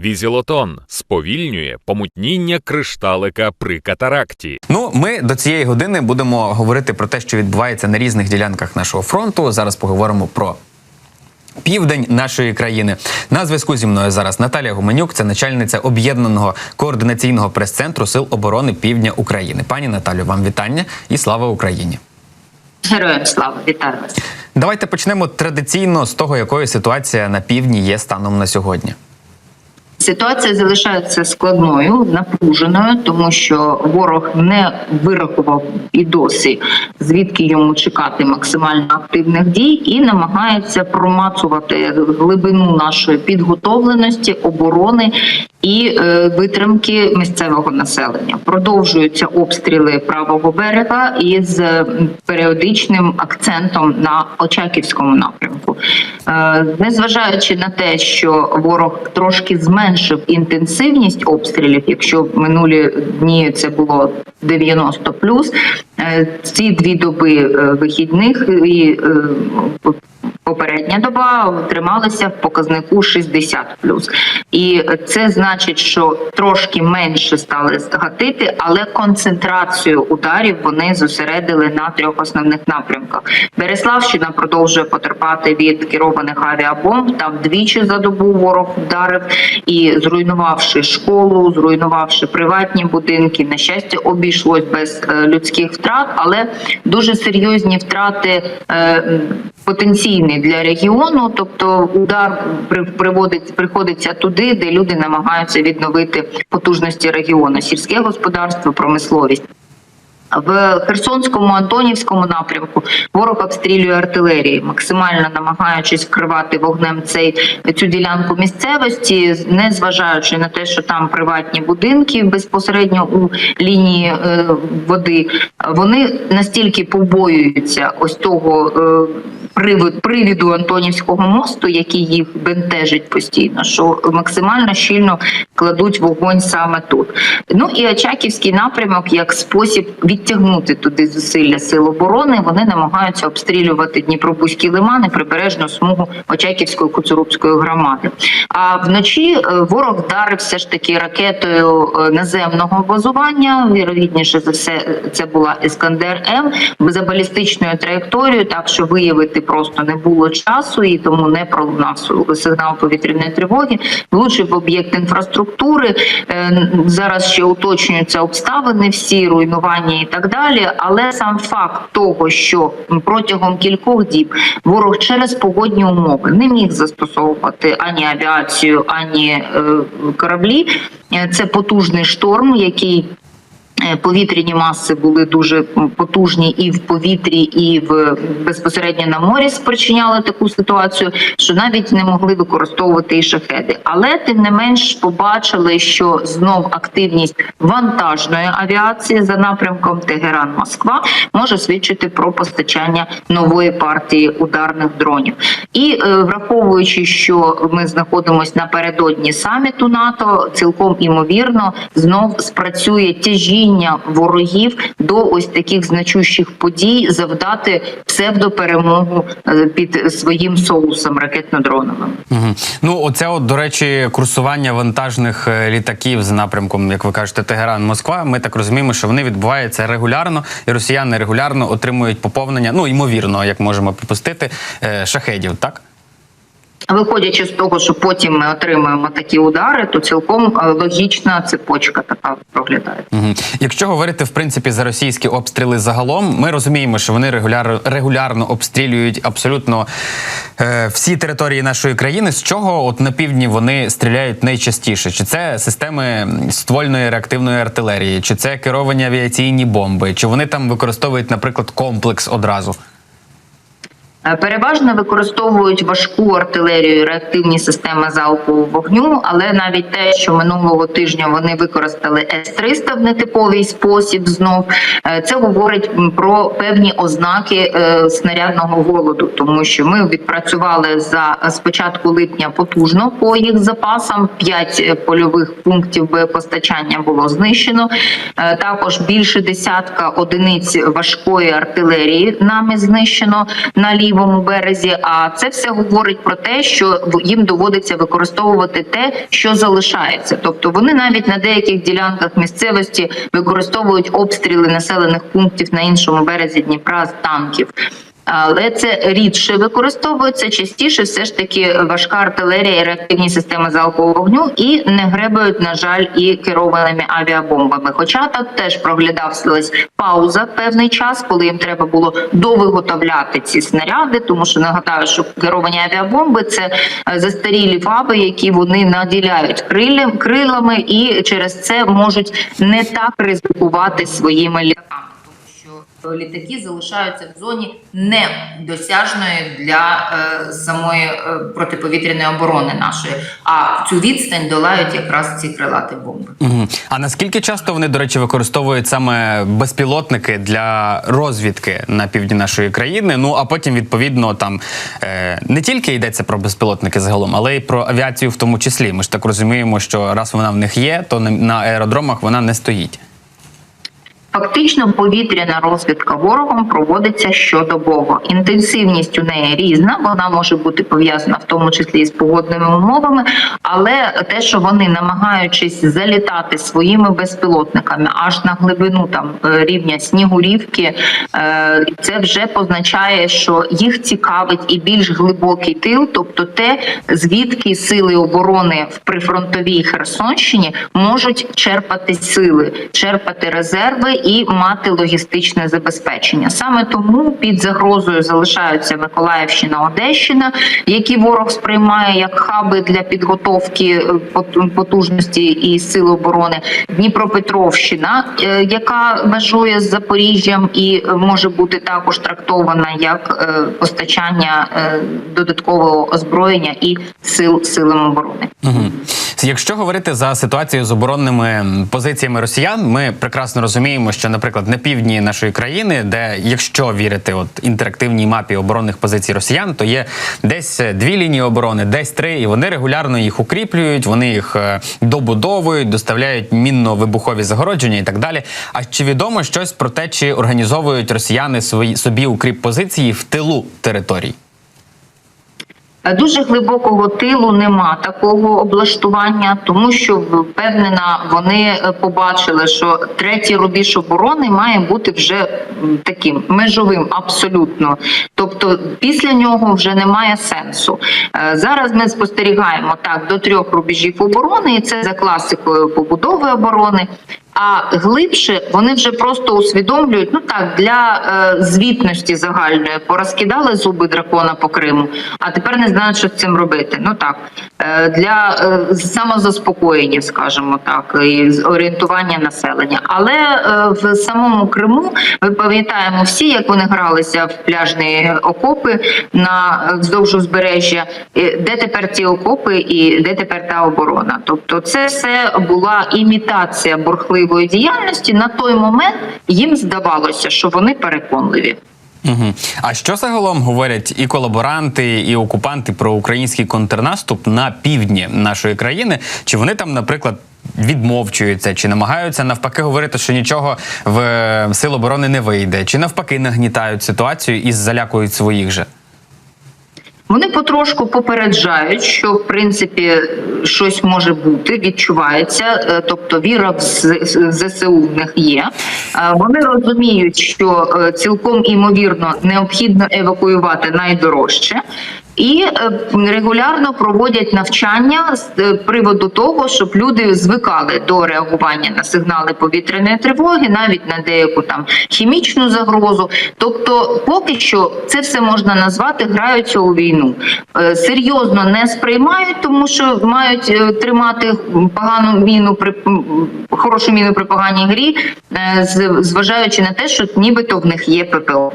Візілотон сповільнює помутніння кришталика при катаракті. Ну, ми до цієї години будемо говорити про те, що відбувається на різних ділянках нашого фронту. Зараз поговоримо про. Південь нашої країни на зв'язку зі мною зараз Наталія Гуменюк, це начальниця об'єднаного координаційного прес-центру Сил оборони Півдня України. Пані Наталю, вам вітання і слава Україні. Героям слава, вітаю вас. Давайте почнемо традиційно з того, якою ситуація на півдні є станом на сьогодні. Ситуація залишається складною, напруженою, тому що ворог не вирахував і досі, звідки йому чекати максимально активних дій, і намагається промацувати глибину нашої підготовленості, оборони і е, витримки місцевого населення. Продовжуються обстріли правого берега із е, періодичним акцентом на Очаківському напрямку. Е, незважаючи на те, що ворог трошки зменшив інтенсивність обстрілів, якщо минулі дні це було 90 плюс, е, ці дві доби вихідних і Попередня доба трималася в показнику 60 і це значить, що трошки менше стали гатити, але концентрацію ударів вони зосередили на трьох основних напрямках. Береславщина продовжує потерпати від керованих авіабомб. Там двічі за добу ворог вдарив і зруйнувавши школу, зруйнувавши приватні будинки. На щастя, обійшлось без е, людських втрат, але дуже серйозні втрати потенційні для регіону, тобто удар при- приводить приходиться туди, де люди намагаються відновити потужності регіону, сільське господарство, промисловість. В Херсонському Антонівському напрямку ворог обстрілює артилерії, максимально намагаючись вкривати вогнем цей цю ділянку місцевості, не зважаючи на те, що там приватні будинки безпосередньо у лінії е, води. Вони настільки побоюються ось того. Е, привіду Антонівського мосту, який їх бентежить постійно, що максимально щільно кладуть вогонь саме тут. Ну і Очаківський напрямок як спосіб відтягнути туди зусилля сил оборони. Вони намагаються обстрілювати Дніпробузькі лимани, прибережну смугу Очаківської Куцурубської громади. А вночі е, ворог вдарив все ж таки ракетою е, наземного базування. Вірогідніше за все, це була Іскандер М за балістичною траєкторією, так що виявити просто не було часу, і тому не пролунав сигнал повітряної тривоги. Влучив об'єкт інфраструктури. Е, Зараз ще уточнюються обставини, всі руйнування і так далі. Але сам факт того, що протягом кількох діб ворог через погодні умови не міг застосовувати ані авіацію, ані е, кораблі. Е, Це потужний шторм, який Повітряні маси були дуже потужні і в повітрі, і в безпосередньо на морі спричиняли таку ситуацію, що навіть не могли використовувати і шахеди. Але тим не менш побачили, що знов активність вантажної авіації за напрямком Тегеран-Москва може свідчити про постачання нової партії ударних дронів. І е, враховуючи, що ми знаходимося напередодні саміту НАТО, цілком імовірно знов спрацює тяжіння ворогів до ось таких значущих подій завдати псевдоперемогу е, під своїм соусом ракетно-дроновим. Угу. Ну, оце, от, до речі, курсування вантажних е, літаків з напрямком, як ви кажете, Тегеран, Москва. Ми так розуміємо, що вони відбуваються регулярно, і росіяни регулярно отримують поповнення. Ну ймовірно, як можемо припустити, е, шахедів, так. Виходячи з того, що потім ми отримуємо такі удари, то цілком е, логічна цепочка така проглядає. Угу. Якщо говорити в принципі за російські обстріли загалом, ми розуміємо, що вони регуляр, регулярно обстрілюють абсолютно е, всі території нашої країни. З чого от на півдні вони стріляють найчастіше? Чи це системи ствольної реактивної артилерії, чи це керовані авіаційні бомби, чи вони там використовують, наприклад, комплекс одразу? Е, Переважно використовують важку артилерію, реактивні системи залпового вогню, але навіть те, що минулого тижня вони використали С-300 в нетиповий спосіб, знов е, це говорить про певні ознаки е, снарядного голоду, тому що ми відпрацювали за з початку липня потужно по їх запасам. П'ять польових пунктів боєпостачання було знищено. Також більше десятка одиниць важкої артилерії нами знищено на лівому лівому березі. А це все говорить про те, що їм доводиться використовувати те, що залишається. Тобто вони навіть на деяких ділянках місцевості використовують обстріли населених пунктів на іншому березі Дніпра з танків. Але це рідше використовується частіше, все ж таки важка артилерія і реактивні системи залпового вогню і не гребають, на жаль, і керованими авіабомбами. Хоча тут теж проглядалась пауза певний час, коли їм треба було довиготовляти ці снаряди, тому що нагадаю, що керовані авіабомби це е, застарілі фаби, які вони наділяють крилами, і через це можуть не так ризикувати своїми літаками літаки залишаються в зоні недосяжної для е, самої е, протиповітряної оборони нашої, а цю відстань долають якраз ці крилаті бомби. Мгм. А наскільки часто вони, до речі, використовують саме безпілотники для розвідки на півдні нашої країни? Ну а потім, відповідно, там е, не тільки йдеться про безпілотники загалом, але й про авіацію в тому числі. Ми ж так розуміємо, що раз вона в них є, то на аеродромах вона не стоїть. Фактично, повітряна розвідка ворогом проводиться щодобово. Інтенсивність у неї різна, вона може бути пов'язана в тому числі з погодними умовами, але те, що вони намагаючись залітати своїми безпілотниками аж на глибину там е, рівня снігурівки, е, це вже позначає, що їх цікавить і більш глибокий тил, тобто те, звідки сили оборони в прифронтовій Херсонщині можуть черпати сили, черпати резерви і мати логістичне забезпечення. Саме тому під загрозою залишаються Миколаївщина, Одещина, які ворог сприймає як хаби для підготовки е, потужності і сил оборони. Дніпропетровщина, е, яка межує з Запоріжжям і е, може бути також трактована як постачання додаткового озброєння і сил силам оборони. Угу. Якщо говорити за ситуацію з оборонними позиціями росіян, ми прекрасно розуміємо, що, наприклад, на півдні нашої країни, де, якщо вірити от інтерактивній мапі оборонних позицій росіян, то є десь е, дві лінії оборони, десь три, і вони регулярно їх укріплюють, вони їх е, добудовують, доставляють мінно-вибухові загородження і так далі. А чи відомо щось про те, чи організовують росіяни свої собі укріп позиції в тилу територій? Дуже глибокого тилу нема такого облаштування, тому що впевнена, вони е, побачили, що третій рубіж оборони має бути вже таким межовим абсолютно. Тобто після нього вже немає сенсу. Е, Зараз ми спостерігаємо так до трьох рубежів оборони, і це за класикою побудови оборони. А глибше вони вже просто усвідомлюють, ну так для е, звітності загальної порозкидали зуби дракона по Криму, а тепер не знають, що з цим робити. Ну так е, для е, самозаспокоєння, скажімо так, і орієнтування населення. Але е, в самому Криму ми пам'ятаємо всі, як вони гралися в пляжні окопи на вздовж узбережжя. Е, Де тепер ці окопи і де тепер та оборона? Тобто, це все була імітація бурхливої діяльності. На той момент їм здавалося, що вони переконливі. Угу. А що загалом говорять і колаборанти, і окупанти про український контрнаступ на півдні нашої країни? Чи вони там, наприклад, відмовчуються, чи намагаються навпаки говорити, що нічого в е, сил оборони не вийде, чи навпаки нагнітають ситуацію і залякують своїх же? Вони потрошку попереджають, що в принципі щось може бути, відчувається, е, тобто віра в ЗСУ в них є. Е, Вони розуміють, що е, цілком імовірно необхідно евакуювати найдорожче. І е, регулярно проводять навчання з е, приводу того, щоб люди звикали до реагування на сигнали повітряної тривоги, навіть на деяку там хімічну загрозу. Тобто, поки що це все можна назвати граються у війну. Е, Серйозно не сприймають, тому що мають тримати погану міну при хорошу міну при поганій грі, зважаючи на те, що нібито в них є ППО.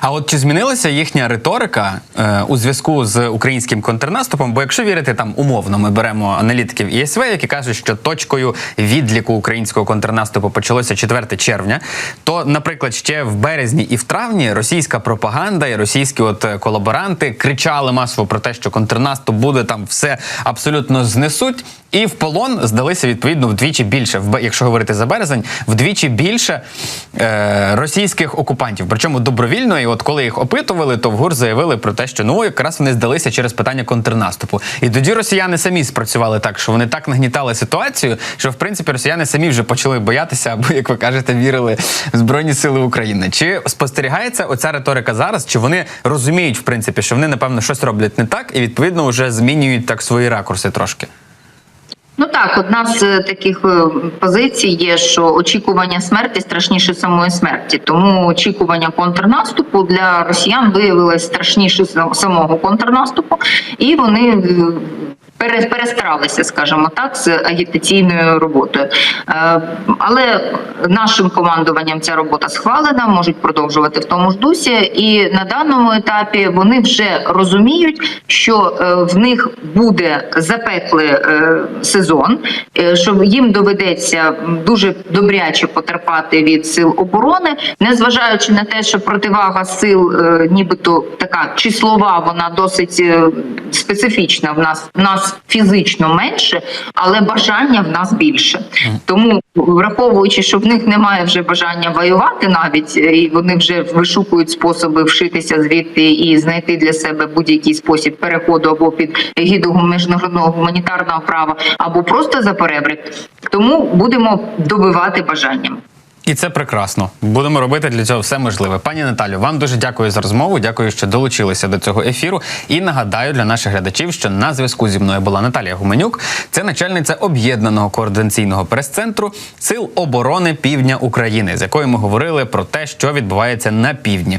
А от чи змінилася їхня риторика е, у зв'язку з українським контрнаступом? Бо якщо вірити там умовно, ми беремо аналітиків ІСВ, які кажуть, що точкою відліку українського контрнаступу почалося 4 червня, то, наприклад, ще в березні і в травні російська пропаганда і російські от е, колаборанти кричали масово про те, що контрнаступ буде там все абсолютно знесуть. І в полон здалися відповідно вдвічі більше, в якщо говорити за березень, вдвічі більше е, російських окупантів. Причому до добровільно. І от коли їх опитували, то в ГУР заявили про те, що ну якраз вони здалися через питання контрнаступу. І тоді росіяни самі спрацювали так, що вони так нагнітали ситуацію, що в принципі росіяни самі вже почали боятися, або як ви кажете, вірили в збройні сили України. Чи спостерігається оця риторика зараз? Чи вони розуміють в принципі, що вони напевно щось роблять не так, і відповідно вже змінюють так свої ракурси трошки? Ну так, одна з е, таких е, позицій є, що очікування смерті страшніше самої смерті. Тому очікування контрнаступу для росіян виявилось страшніше сам- самого контрнаступу, і вони е, перестаралися, скажімо так, з агітаційною роботою. Е, Але нашим командуванням ця робота схвалена, можуть продовжувати в тому ж дусі, і на даному етапі вони вже розуміють, що е, в них буде запеклий е, сезон, що їм доведеться дуже добряче потерпати від сил оборони, незважаючи на те, що противага сил, нібито така числова, вона досить специфічна. В нас в нас фізично менше, але бажання в нас більше. Тому, враховуючи, що в них немає вже бажання воювати, навіть е, і вони вже вишукують способи вшитися звідти і знайти для себе будь-який спосіб переходу або під егіду міжнародного гуманітарного права, або просто за перебрик. Тому будемо добивати бажанням. І це прекрасно. Будемо робити для цього все можливе. Пані Наталю, вам дуже дякую за розмову. Дякую, що долучилися до цього ефіру. І нагадаю для наших глядачів, що на зв'язку зі мною була Наталія Гуменюк, це начальниця об'єднаного координаційного прес-центру Сил оборони Півдня України, з якою ми говорили про те, що відбувається на півдні.